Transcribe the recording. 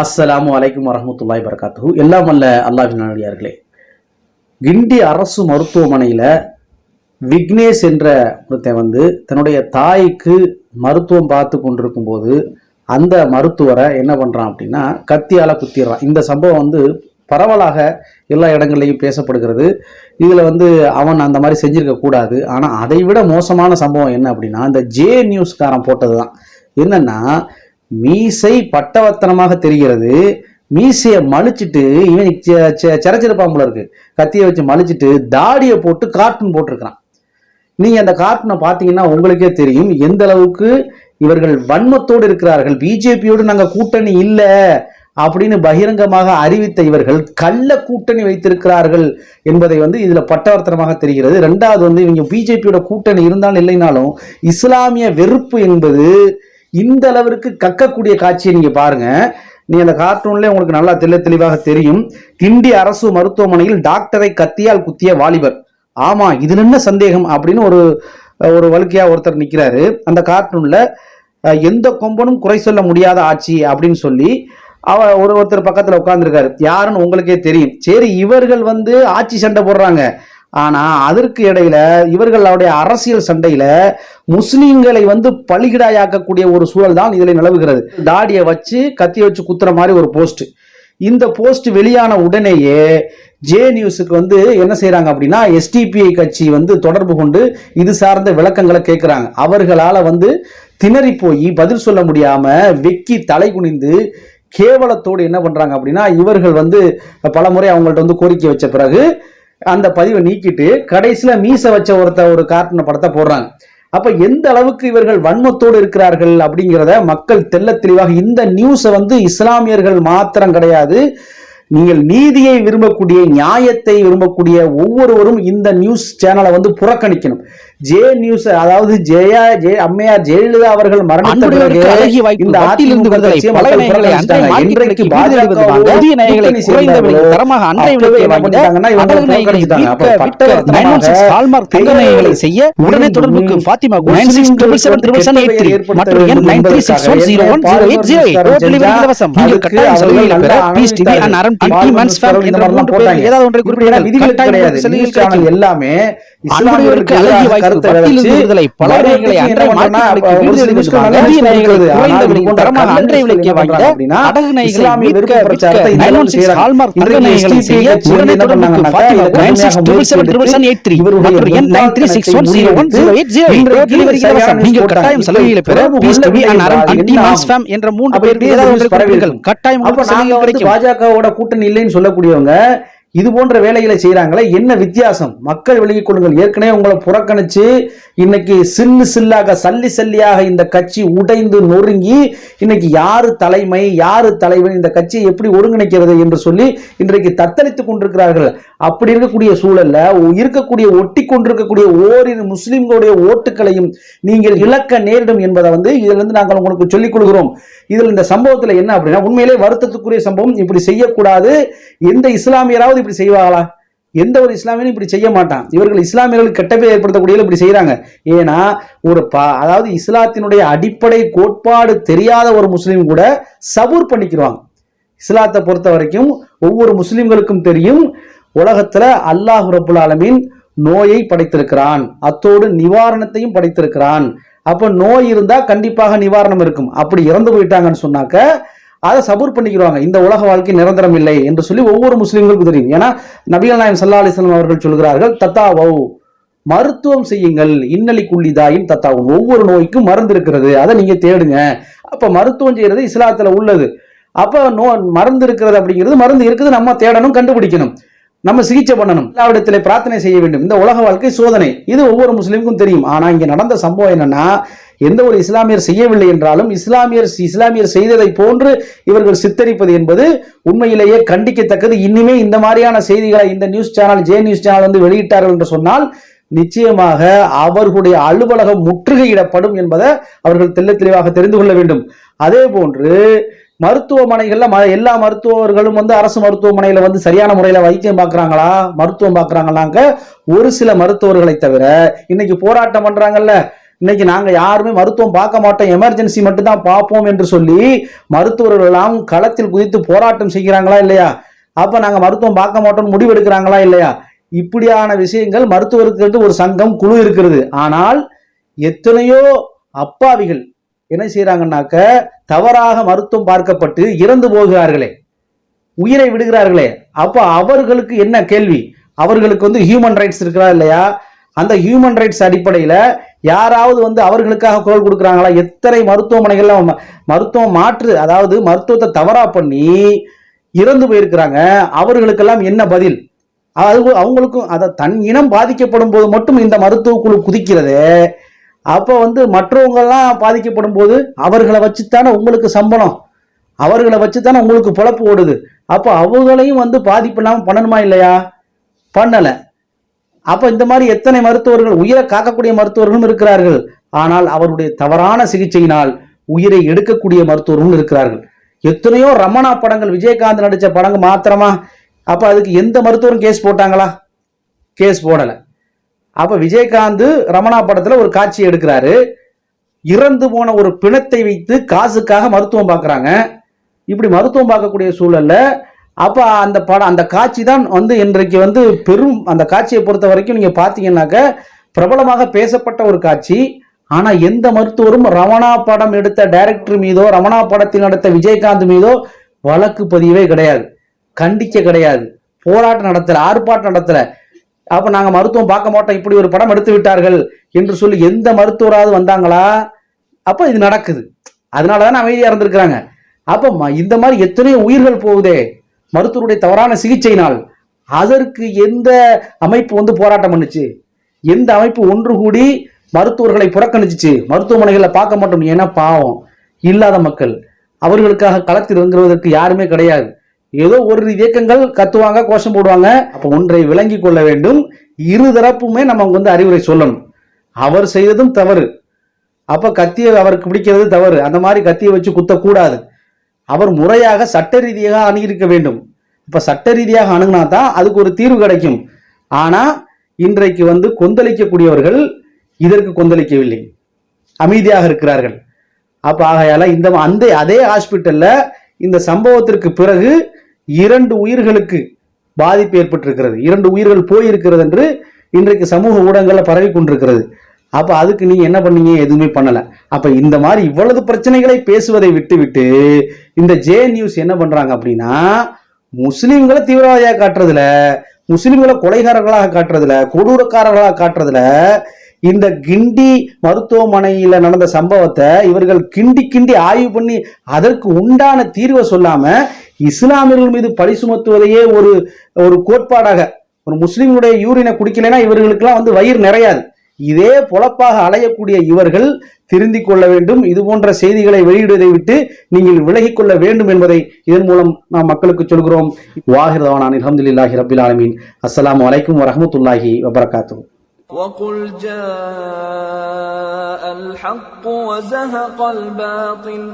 அஸ்ஸலாமு அலைக்கும் வரமத்துல்லாய் வரகாத்துஹு எல்லாம் வல்ல அல்லாஹ்வின் நல்லடியார்களே கிண்டி அரசு மருத்துவமனையில் விக்னேஷ் என்ற ஒருத்தன் வந்து தன்னுடைய தாய்க்கு மருத்துவம் பார்த்து கொண்டிருக்கும் போது அந்த மருத்துவரை என்ன பண்ணுறான் அப்படின்னா கத்தியால் குத்திடுறான். இந்த சம்பவம் வந்து பரவலாக எல்லா இடங்கள்லையும் பேசப்படுகிறது. இதில் வந்து அவன் அந்த மாதிரி செஞ்சிருக்க கூடாது. ஆனால் அதை விட மோசமான சம்பவம் என்ன அப்படின்னா இந்த ஜே நியூஸ்காரன் போட்டது தான் என்னென்னா மீசை பட்டவத்தனமாக தெரிகிறது. மீசையை மலிச்சிட்டு இவன் செ- இருக்கு. கத்தியை வச்சு மலிச்சிட்டு தாடியை போட்டு கார்ட்டூன் போட்டிருக்கிறான். நீங்க அந்த கார்ட்டூனை பார்த்தீங்கன்னா உங்களுக்கே தெரியும். எந்த அளவுக்கு இவர்கள் வன்மத்தோடு இருக்கிறார்கள். பிஜேபியோடு நாங்க கூட்டணி இல்லை அப்படின்னு பகிரங்கமாக அறிவித்த இவர்கள் கள்ள கூட்டணி வைத்திருக்கிறார்கள் என்பதை வந்து இதுல பட்டவர்த்தனமாக தெரிகிறது. ரெண்டாவது வந்து இவங்க பிஜேபியோட கூட்டணி இருந்தாலும் இல்லைனாலும் இஸ்லாமிய வெறுப்பு என்பது இந்த அளவிற்கு கக்கக்கூடிய காட்சியை நீங்க பாருங்க. நீ அந்த கார்ட்டூன்ல உங்களுக்கு நல்லா தெள்ள தெளிவாக தெரியும். கிண்டி அரசு மருத்துவமனையில் டாக்டரை கத்தியால் குத்திய வாலிபர். ஆமா இதுல என்ன சந்தேகம் அப்படின்னு ஒரு ஒரு வழுக்கையா ஒருத்தர் நிக்கிறாரு. அந்த கார்ட்டூன்ல எந்த கொம்பனும் குறை சொல்ல முடியாத ஆட்சி அப்படின்னு சொல்லி அவ ஒரு ஒருத்தர் பக்கத்துல உட்காந்துருக்காரு யாருன்னு உங்களுக்கே தெரியும். சரி இவர்கள் வந்து ஆட்சி சண்டை போடுறாங்க. ஆனா அதற்கு இடையில இவர்களுடைய அரசியல் சண்டையில முஸ்லீம்களை வந்து பலிகிடாயாக்கக்கூடிய ஒரு சூழல் தான் இதில் நிலவுகிறது. தாடியை வச்சு கத்தி வச்சு குத்துற மாதிரி ஒரு போஸ்ட். இந்த போஸ்ட் வெளியான உடனேயே ஜே நியூஸுக்கு வந்து என்ன செய்கிறாங்க அப்படின்னா எஸ்டிபிஐ கட்சி வந்து தொடர்பு கொண்டு இது சார்ந்த விளக்கங்களை கேட்குறாங்க அவர்களால் வந்து திணறி போய் பதில் சொல்ல முடியாமல் வெக்கி தலை குனிந்து கேவலத்தோடு என்ன பண்ணுறாங்க அப்படின்னா இவர்கள் வந்து பலமுறை அவங்கள்ட்ட வந்து கோரிக்கை வச்ச பிறகு அந்த பதிவை நீக்கிட்டு கடைசியில மீச வச்ச ஒருத்த ஒரு கார்ட்டூன் படத்தை போடுறாங்க. அப்ப எந்த அளவுக்கு இவர்கள் வன்மத்தோடு இருக்கிறார்கள் அப்படிங்கிறத மக்கள் தெல்ல தெளிவாக இந்த நியூஸை வந்து இஸ்லாமியர்கள் மாத்திரம் கிடையாது. நீங்கள் நீதியை விரும்பக்கூடிய நியாயத்தை விரும்பக்கூடிய ஒவ்வொருவரும் இந்த நியூஸ் சேனலை வந்து புறக்கணிக்கணும். ஜே நியூஸ் அதாவது ஜெயா ஜெய அம்மையார் ஜெயலலிதா அவர்கள் மரணித்த பிறகு அன்புடையோருக்கு அழகிய வாய்ப்பு. இந்த வட்டியிலிருந்து அதிமுக விடுதலை கட்சியை பழைய மக்கள் நகைகளை அன்றைய புறக்கணிச்சிட்டாங்க. மார்க்கெட்டுக்கு இன்றைக்கு வீடு வீடு பாஜகவோடு வாங்க, புதிய நகைகளை கூட்டணி குறைந்த விலையில் சேர்ந்தார்களோ, தரமாக அன்றைய அப்பவே விலைக்கே என்ன வாங்கிட பண்ணிட்டாங்கன்னா இவங்க அடகு நகைகளை புறக்கணிச்சிட்டாங்க. விற்க அப்ப விற்க பட்டவர்த்தனமாக 916 ஹால்மார்க் தங்க பெரிய நகைகளை ஒரு செய்ய உடனே தொடர்புக்கு பேரில் ஏதாவது ஒன்றை கிடைக்கும். எல்லாமே வட்டியிலிருந்து விடுதலை பழைய நகைகளை அன்றைய மார்க்கெட்டுக்கு வீடு வீடு வாங்க, புதிய நகைகளை குறைந்த விலையில் தரமாக அன்றைய விலைக்கே வாங்கிட அடகு நகைகளை விற்க விற்க 916 ஹால்மார்க் தங்க நகைகளை செய்ய உடனே தொடர்புக்கு Fatima nine six triple seven triple seven eight three மற்றும் எண் nine three six one zero one zero eight zero eight door delivery இலவசம் நீங்கள் கட்டாயம் சலுகைகளை பெற பீஸ் டிவி அண்ட் அறம் அன்டி மாஸ் ஃபேம் என்ற மூன்று பேருக்கு ஏதாவது ஒன்றை குறிப்பிடுங்கள் கட்டாயம் அப்ப உங்களுக்கு நாங்க சலுகைகள் வந்து கிடைக்கும். பாஜகவோட கூட்டணி இல்லைன்னு சொல்லக்கூடியவங்க இது போன்ற வேலைகளை செய்கிறாங்களே என்ன வித்தியாசம்? மக்கள் விலகிக் கொள்ளுங்கள் ஏற்கனவே உங்களை புறக்கணிச்சு இன்னைக்கு சில்லு சில்லாக சல்லி சல்லியாக இந்த கட்சி உடைந்து நொறுங்கி இன்னைக்கு யாரு தலைமை யாரு தலைவன் இந்த கட்சியை எப்படி ஒருங்கிணைக்கிறது என்று சொல்லி இன்றைக்கு தத்தளித்துக் கொண்டிருக்கிறார்கள். அப்படி இருக்கக்கூடிய சூழல்ல இருக்கக்கூடிய ஒட்டி கொண்டிருக்கக்கூடிய ஓரிரு முஸ்லிம்களுடைய ஓட்டுகளையும் நீங்கள் இழக்க நேரிடும் என்பதை வந்து இதுல இருந்து நாங்கள் உங்களுக்கு சொல்லிக் கொள்கிறோம் இதில் இந்த சம்பவத்துல என்ன அப்படின்னா உண்மையிலே வருத்தத்துக்குரிய சம்பவம். இப்படி செய்யக்கூடாது. எந்த இஸ்லாமியராவது இப்படி செய்வாங்களா? எந்த ஒரு இஸ்லாமியனும் இப்படி செய்ய மாட்டான். இவர்கள் இஸ்லாமியர்களுக்கு கெட்ட பேர் ஏற்படுத்தக்கூடிய இப்படி செய்றாங்க. ஏன்னா ஒரு பா அதாவது இஸ்லாத்தினுடைய அடிப்படை கோட்பாடு தெரியாத ஒரு முஸ்லீம் கூட சபூர் பண்ணிக்கிறாங்க இஸ்லாத்தை பொறுத்த வரைக்கும் ஒவ்வொரு முஸ்லிம்களுக்கும் தெரியும் உலகத்துல அல்லாஹ் ரபுல் ஆலமின் நோயை படைத்திருக்கிறான். அத்தோடு நிவாரணத்தையும் படைத்திருக்கிறான். அப்போ நோய் இருந்தால் கண்டிப்பாக நிவாரணம் இருக்கும். அப்படி இறந்து போயிட்டாங்கன்னு சொன்னாக்க அதை சபூர் பண்ணிக்கிறாங்க இந்த உலக வாழ்க்கை நிரந்தரம் இல்லை என்று சொல்லி ஒவ்வொரு முஸ்லீம்களுக்கும் தெரியும். ஏன்னா நபிகள் நாயம் சல்லா அலிஸ்லாம் அவர்கள் சொல்கிறார்கள் தத்தாவோ மருத்துவம் செய்யுங்கள். இன்னலிக்குள்ளிதாயின் தத்தாவும். ஒவ்வொரு நோய்க்கும் மருந்து இருக்கிறது. அதை நீங்கள் தேடுங்க. அப்போ மருத்துவம் செய்கிறது இஸ்லாத்தில் உள்ளது. அப்போ நோ மருந்து இருக்கிறது அப்படிங்கிறது மருந்து இருக்குது நம்ம தேடணும் கண்டுபிடிக்கணும். நம்ம சிகிச்சை பண்ணணும். எல்லாவிடத்திலே பிரார்த்தனை செய்ய வேண்டும். இந்த உலக வாழ்க்கை சோதனை. இது ஒவ்வொரு முஸ்லீமுக்கும் தெரியும். ஆனா இங்க நடந்த சம்பவம் என்னன்னா எந்த ஒரு இஸ்லாமியர் செய்யவில்லை என்றாலும் இஸ்லாமியர் இஸ்லாமியர் செய்ததை போன்று இவர்கள் சித்தரிப்பது என்பது உண்மையிலேயே கண்டிக்கத்தக்கது. இன்னுமே இந்த மாதிரியான செய்திகளை இந்த news channel J news channel வந்து வெளியிட்டார்கள் என்று சொன்னால் நிச்சயமாக அவர்களுடைய அலுவலகம் முற்றுகையிடப்படும் என்பதை அவர்கள் தெல்ல தெளிவாக தெரிந்து கொள்ள வேண்டும். அதே போன்று மருத்துவமனைகள்ல ம- எல்லா மருத்துவர்களும் வந்து அரசு மருத்துவமனையில வந்து சரியான முறையில வைத்தியம் பார்க்குறாங்களா மருத்துவம் பார்க்குறாங்களாங்க ஒரு சில மருத்துவர்களை தவிர இன்னைக்கு போராட்டம் பண்றாங்கல்ல. இன்னைக்கு நாங்க யாருமே மருத்துவம் பார்க்க மாட்டோம். எமர்ஜென்சி மட்டும்தான் பார்ப்போம் என்று சொல்லி மருத்துவர்கள் எல்லாம் களத்தில் குதித்து போராட்டம் செய்கிறாங்களா இல்லையா? அப்ப நாங்க மருத்துவம் பார்க்க மாட்டோம்னு முடிவெடுக்கிறாங்களா இல்லையா? இப்படியான விஷயங்கள் மருத்துவருக்கு ஒரு சங்கம் குழு இருக்கிறது. ஆனால் எத்தனையோ அப்பாவிகள் என்ன செய்யறாங்கன்னாக்க தவறாக மருத்துவம் பார்க்கப்பட்டு இறந்து போகிறார்களே. உயிரை விடுகிறார்களே. அப்போ அவர்களுக்கு என்ன கேள்வி? அவர்களுக்கு வந்து ஹியூமன் ரைட்ஸ் இருக்கிறா இல்லையா? அந்த ஹியூமன் ரைட்ஸ் அடிப்படையில் யாராவது வந்து அவர்களுக்காக குரல் கொடுக்குறாங்களா? எத்தனை மருத்துவமனைகள்ல ம- மருத்துவம் மாற்று அதாவது மருத்துவத்தை தவறா பண்ணி இறந்து போயிருக்கிறாங்க. அவர்களுக்கெல்லாம் என்ன பதில்? அது அவங்களுக்கும் அதை தன் இனம் பாதிக்கப்படும் போது மட்டும் இந்த மருத்துவ குழு குதிக்கிறது. அப்போ வந்து மற்றவங்கெல்லாம் பாதிக்கப்படும் போது அவர்களை வச்சுத்தானே உங்களுக்கு சம்பளம். அவர்களை வச்சுத்தானே உங்களுக்கு பொழப்பு ஓடுது. அப்போ அவங்களையும் வந்து பாதிப்பு இல்லாமல் பண்ணணுமா இல்லையா? பண்ணலை. அப்போ இந்த மாதிரி எத்தனை மருத்துவர்கள் உயிரை காக்கக்கூடிய மருத்துவர்களும் இருக்கிறார்கள். ஆனால் அவருடைய தவறான சிகிச்சையினால் உயிரை எடுக்கக்கூடிய மருத்துவர்களும் இருக்கிறார்கள். எத்தனையோ ரமணா படங்கள் விஜயகாந்த் நடித்த படங்கள் மாத்திரமா? அப்போ அதுக்கு எந்த மருத்துவரும் கேஸ் போட்டாங்களா? கேஸ் போடலை. அப்போ விஜயகாந்த் ரமணா படத்தில் ஒரு காட்சி எடுக்கிறாரு. இறந்து போன ஒரு பிணத்தை வைத்து காசுக்காக மருத்துவம் பார்க்குறாங்க. இப்படி மருத்துவம் பார்க்கக்கூடிய சூழல்ல அப்போ அந்த படம் அந்த காட்சி தான் வந்து இன்றைக்கு வந்து பெரும் அந்த காட்சியை பொறுத்த வரைக்கும் நீங்கள் பார்த்தீங்கன்னாக்க பிரபலமாக பேசப்பட்ட ஒரு காட்சி. ஆனால் எந்த மருத்துவரும் ரமணா படம் எடுத்த டைரக்டர் மீதோ ரமணா படத்தில் நடத்த விஜயகாந்த் மீதோ வழக்கு பதிவே கிடையாது. கண்டிக்க கிடையாது. போராட்டம் நடத்தலை ஆர்ப்பாட்டம் நடத்தலை. அப்போ நாங்க மருத்துவம் பார்க்க மாட்டோம் இப்படி ஒரு படம் எடுத்து விட்டார்கள் என்று சொல்லி எந்த மருத்துவராவது வந்தாங்களா? அப்போ இது நடக்குது. அதனாலதான் அமைதியாக இருந்திருக்கிறாங்க. அப்ப இந்த மாதிரி எத்தனையோ உயிர்கள் போகுதே. மருத்துவருடைய தவறான சிகிச்சையினால் அதற்கு எந்த அமைப்பு வந்து போராட்டம் பண்ணுச்சு? எந்த அமைப்பு ஒன்று கூடி மருத்துவர்களை புறக்கணிச்சுச்சு? மருத்துவமனைகளை பார்க்க மாட்டோம். ஏன்னா பாவம். இல்லாத மக்கள். அவர்களுக்காக களத்தில் இறங்குவதற்கு யாருமே கிடையாது. ஏதோ ஒரு இயக்கங்கள் கத்துவாங்க கோஷம் போடுவாங்க. அப்போ ஒன்றை விளங்கி கொள்ள வேண்டும். இரு தரப்புமே நம்ம வந்து அறிவுரை சொல்லணும். அவர் செய்ததும் தவறு. அப்போ கத்தியை அவருக்கு பிடிக்கிறது தவறு. அந்த மாதிரி கத்தியை வச்சு குத்தக்கூடாது. அவர் முறையாக சட்ட ரீதியாக அணுகியிருக்க வேண்டும். இப்போ சட்ட ரீதியாக அணுகுனா தான் அதுக்கு ஒரு தீர்வு கிடைக்கும். ஆனால் இன்றைக்கு வந்து கொந்தளிக்கக்கூடியவர்கள் இதற்கு கொந்தளிக்கவில்லை. அமைதியாக இருக்கிறார்கள். அப்போ ஆகையால் இந்த அந்த அதே ஹாஸ்பிட்டலில் இந்த சம்பவத்திற்கு பிறகு இரண்டு உயிர்களுக்கு பாதிப்பு ஏற்பட்டிருக்கிறது. இரண்டு உயிர்கள் போயிருக்கிறது என்று இன்றைக்கு சமூக ஊடகங்களில் பரவி கொண்டிருக்கிறது. அப்ப அதுக்கு நீங்க என்ன பண்ணீங்க? எதுவுமே பண்ணல. அப்ப இந்த மாதிரி இவ்வளவு பிரச்சனைகளை பேசுவதை விட்டுவிட்டு இந்த ஜே நியூஸ் என்ன பண்றாங்க அப்படின்னா முஸ்லிம்களை தீவிரவாதியா காட்டுறதுல முஸ்லிம்களை கொலைகாரர்களாக காட்டுறதுல கொடூரக்காரர்களாக காட்டுறதுல இந்த கிண்டி மருத்துவமனையில் நடந்த சம்பவத்தை இவர்கள் கிண்டி கிண்டி ஆய்வு பண்ணி அதற்கு உண்டான தீர்வை சொல்லாம இஸ்லாமியர்கள் மீது பழி சுமத்துவதையே ஒரு ஒரு கோட்பாடாக ஒரு முஸ்லிம்களுடைய யூரினை குடிக்கலைன்னா இவர்களுக்கெல்லாம் வந்து வயிறு நிறையாது இதே பொழப்பாக அலையக்கூடிய இவர்கள் திருந்திக் கொள்ள வேண்டும் இது போன்ற செய்திகளை வெளியிடுவதை விட்டு நீங்கள் விலகிக் கொள்ள வேண்டும் என்பதை இதன் மூலம் நாம் மக்களுக்கு சொல்கிறோம் வாஹிர்தவானான் அலமதுல்லாஹி ரபில் ஆலமீன் அஸ்ஸலாமு அலைக்கும் வரஹ்மத்துல்லாஹி வபரகாத்துஹு وقل جاء الحق وزهق الباطل